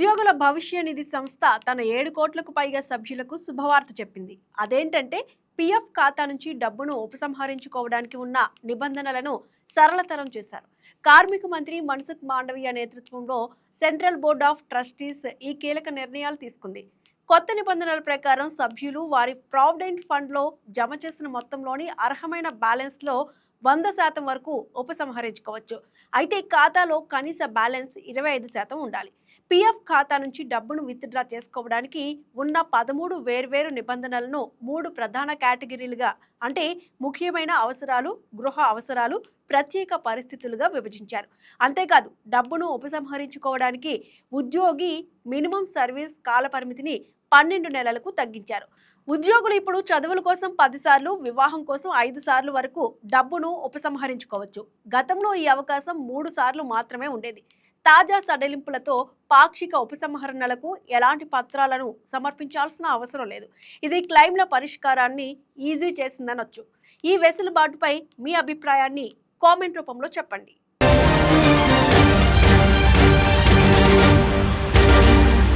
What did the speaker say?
ఉద్యోగుల భవిష్య నిధి సంస్థ తన ఏడు కోట్లకు పైగా సభ్యులకు శుభవార్త చెప్పింది. అదేంటంటే పిఎఫ్ ఖాతా నుంచి డబ్బును ఉపసంహరించుకోవడానికి ఉన్న నిబంధనలను సరళతరం చేశారు. కార్మిక మంత్రి మన్సుఖ్ మాండవీయ నేతృత్వంలో సెంట్రల్ బోర్డ్ ఆఫ్ ట్రస్టీస్ ఈ కీలక నిర్ణయాలు తీసుకుంది. కొత్త నిబంధనల ప్రకారం సభ్యులు వారి ప్రావిడెంట్ ఫండ్లో జమ చేసిన మొత్తంలోని అర్హమైన బ్యాలెన్స్లో వంద శాతం వరకు ఉపసంహరించుకోవచ్చు. అయితే ఖాతాలో కనీస బ్యాలెన్స్ ఇరవై ఐదు శాతం ఉండాలి. పిఎఫ్ ఖాతా నుంచి డబ్బును విత్డ్రా చేసుకోవడానికి ఉన్న పదమూడు వేర్వేరు నిబంధనలను మూడు ప్రధాన కేటగిరీలుగా అంటే ముఖ్యమైన అవసరాలు గృహ అవసరాలు ప్రత్యేక పరిస్థితులుగా విభజించారు. అంతేకాదు డబ్బును ఉపసంహరించుకోవడానికి ఉద్యోగి మినిమం సర్వీస్ కాలపరిమితిని పన్నెండు నెలలకు తగ్గించారు. ఉద్యోగులు ఇప్పుడు చదువుల కోసం పదిసార్లు వివాహం కోసం ఐదు సార్లు వరకు డబ్బును ఉపసంహరించుకోవచ్చు. గతంలో ఈ అవకాశం మూడు సార్లు మాత్రమే ఉండేది. తాజా సడలింపులతో పాక్షిక ఉపసంహరణలకు ఎలాంటి పత్రాలను సమర్పించాల్సిన అవసరం లేదు. ఇది క్లైమ్ల పరిష్కారాన్ని ఈజీ చేసిందనొచ్చు. ఈ వెసులుబాటుపై మీ అభిప్రాయాన్ని కామెంట్ రూపంలో చెప్పండి.